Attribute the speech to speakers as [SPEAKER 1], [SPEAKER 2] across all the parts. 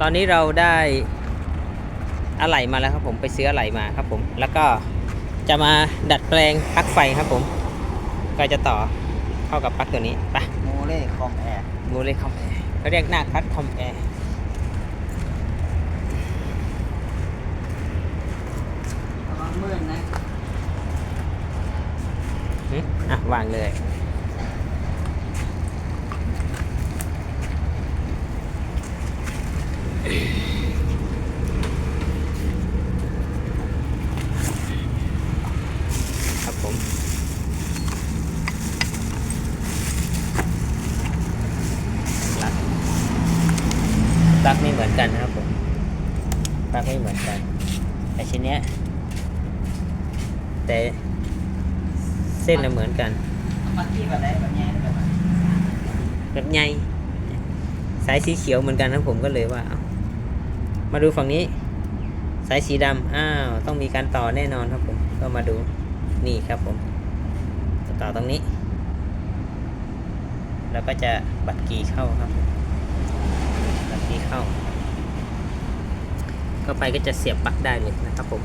[SPEAKER 1] ตอนนี้เราได้อะไหล่มาแล้วครับผมไปซื้ออะไหล่มาครับผม แล้วก็จะมาดัดแปลงปลั๊กไฟครับผม ก็จะต่อเข้ากับปลั๊กตัวนี้ไป
[SPEAKER 2] โมเล่คอมแอร์
[SPEAKER 1] มูเลยคอมแอร์เขาเรียกหน้าคัดคอมแอร์
[SPEAKER 2] ระวังมืดนะ
[SPEAKER 1] หึอะวางเลย ครับผมปลั๊กปลั๊กไม่เหมือนกันนะครับผมปลั๊กไม่เหมือนกันแต่ชิ้นเนี้ย แต่เส้นน่ะเหมือนกัน
[SPEAKER 2] มันที่แบบไหนแบบแง่แบบไหน
[SPEAKER 1] แบบใหญ่สายสีเขียวเหมือนกันนะผมก็เลยว่าเอา มาดูฝั่งนี้ สายสีดำอ้าว ต้องมีการต่อแน่นอนครับผม ก็มาดู นี่ครับผม ต่อตรงนี้ แล้วก็จะบัตรกีเข้าครับบัตรกีเข้า เข้าไปก็จะเสียบปลั๊กได้เลยนะครับผม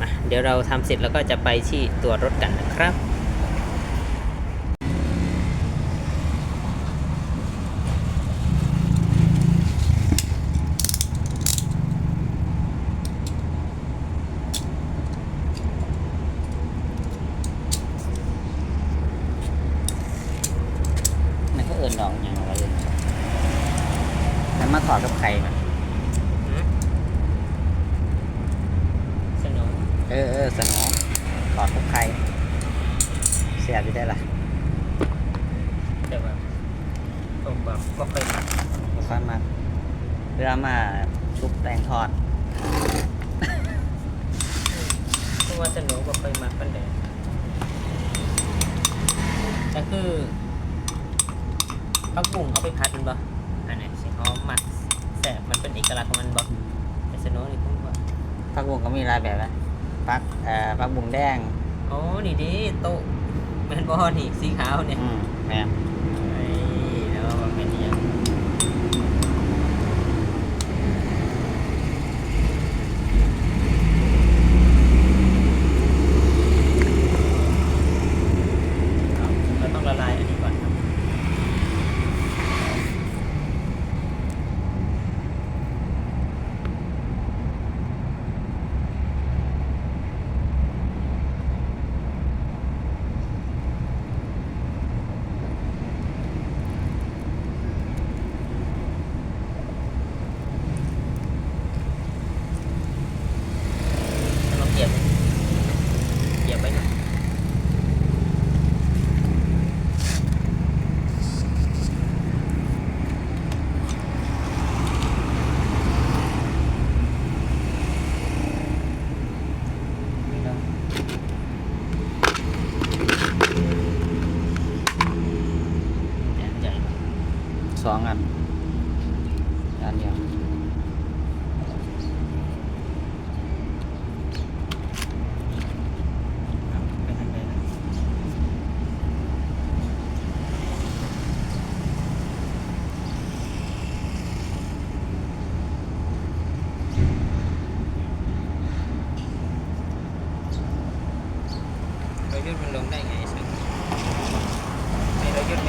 [SPEAKER 1] มาเดี๋ยวเราทำเสร็จแล้วก็จะไปที่ตัวรถกันนะครับ
[SPEAKER 2] มันก็เอินดอกอย่างไรเลยมันมาถอดกับใครมัน
[SPEAKER 1] สน อง
[SPEAKER 2] เออเออสนองถอดกับใครเสียบอยู่ได้ล่ะ
[SPEAKER 1] แต่ว่าผมแบบก็เคยมัก
[SPEAKER 2] บุคอนมาเรือมาชุบแตงทอด
[SPEAKER 1] เพราะว่าสนองก็เคยมักปันแดแต่คือพักบุ้งเอาไปพัดมันบ่อันไหนสิหอมมักแสบมันเป็นเอกลักษณ์ของมันบ่แต่สนองนี่ผมว่า
[SPEAKER 2] ผักบุ้งก็มีหลายแบบนะ ผักเอ่อผักบุ้งแดง
[SPEAKER 1] อ๋อนี่ดิโต๊ะแมนบอนี่สีขาวเนี่ย
[SPEAKER 2] อืมแม่น
[SPEAKER 1] ไอ้แล้วมันเป็นอยังเอาเราต้องละลายอันนี้ก่อนครับ ลองเหยียบเหยียบไปหน่อยไม่ต้องแอนใหญ่
[SPEAKER 2] สองอันอันเดียว
[SPEAKER 1] เอาไปทางใดนะ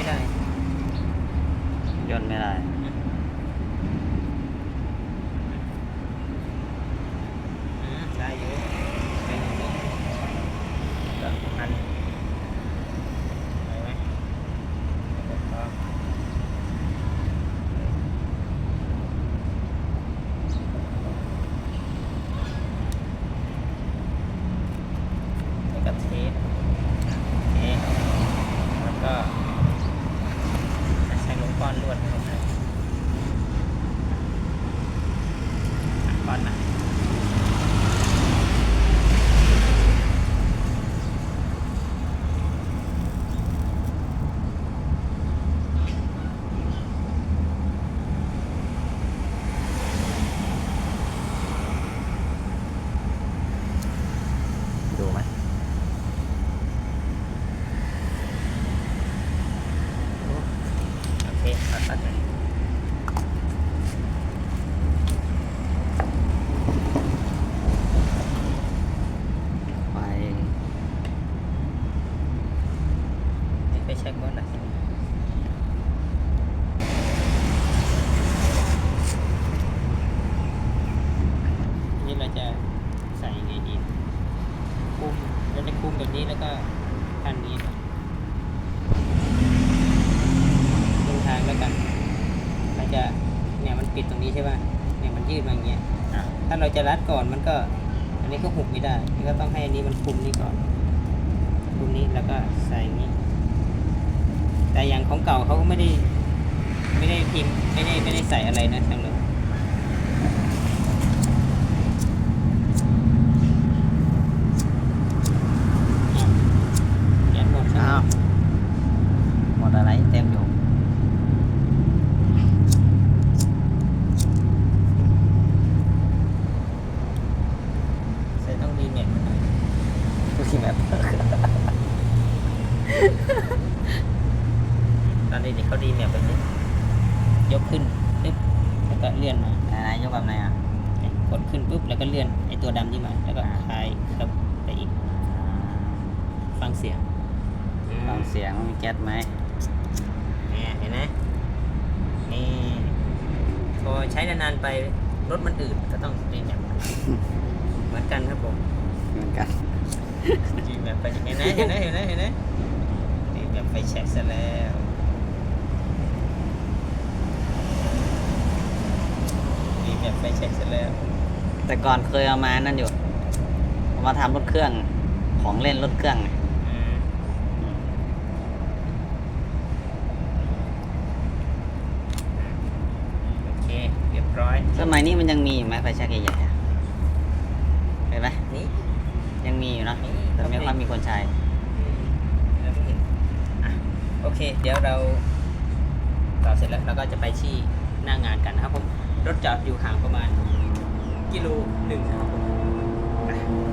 [SPEAKER 1] เรา ยืดมันลงได้ไงซึ่งไม่เรายืดไม่ได้
[SPEAKER 2] ย่นไม่ได้
[SPEAKER 1] อืมได้อยู่ไปหนึ่งหนึ่งก็พันไปไหมแล้วก็เทสเทสแล้วก็ใช้ลงก้อนลวดเข้าไป ปัดเลย
[SPEAKER 2] ไป
[SPEAKER 1] นี่ไปเช็คก่อนนะนี่เราจะใส่ยังไงดีคุมเราจะคุมแบบนี้แล้วก็ พันนี้ตรงทางแล้วกันเราจะเนี่ยมันปิดตรงนี้ใช่ป่ะเนี่ยมันยืดมาอย่างเงี้ย
[SPEAKER 2] อะ
[SPEAKER 1] ถ้าเราจะรัดก่อนมันก็ อันนี้ก็หุบไม่ได้นี่ก็ต้องให้อันนี้มันคุมนี่ก่อนคุมนี้แล้วก็ใส่อย่างนี้ แต่อย่างของเก่าเขาก็ไม่ได้ ไม่ได้พิมพ์ไม่ได้ไม่ได้ใส่อะไรนะทางนู้นอะเขียนหมดใช่ไหม
[SPEAKER 2] อ้าวหมดอะไรเต็มอยู่
[SPEAKER 1] ใส่ต้องดีเน็ตมาหน่อย
[SPEAKER 2] ดูสิแบบ
[SPEAKER 1] ต อนนี้เขาดีเน็ตแบบนี้ยกขึ้นปึ๊บแล้วก็เลื่อนมา
[SPEAKER 2] ไหนๆยกแบบไหนอะ
[SPEAKER 1] กดขึ้นปุ๊บแล้วก็เลื่อนไอตัวดำที่มา แล้วก็คลายครับไปอีก ฟังเสียง
[SPEAKER 2] ฟังเสียงมีแก๊สไหม
[SPEAKER 1] เนี่ยเห็นไหมนี่พอใช้นานๆไปรถมันอืดก็ต้องเรียนอย่างเหมือนกันครับผม
[SPEAKER 2] เหมือนกัน
[SPEAKER 1] จีแบบไปเห็นไหมเห็นไหมเห็นไหมเห็นไหมนี่แบบไฟแช็กซะแล้วนี่แบบ ไฟแช็กซะแล้ว
[SPEAKER 2] แต่ก่อนเคยเอามานั่นอยู่เอามาทำรถเครื่องของเล่นรถเครื่อง
[SPEAKER 1] อืมโอเค เรียบร้อย
[SPEAKER 2] สมัยนี้มันยังมีอยู่ไหมไฟแช็กใหญ่ๆอะเห็นไหม
[SPEAKER 1] นี่
[SPEAKER 2] ยังมีอยู่เนอะ
[SPEAKER 1] มี
[SPEAKER 2] แต่ไม่ค่อยมีคนใช้
[SPEAKER 1] อืมแล้วไม่เห็นอะโอเค เดี๋ยวเราต่อเสร็จแล้วเราก็จะไปที่หน้างานกันนะครับผม รถจอดอยู่ห่างประมาณกิโลหนึ่งครับผม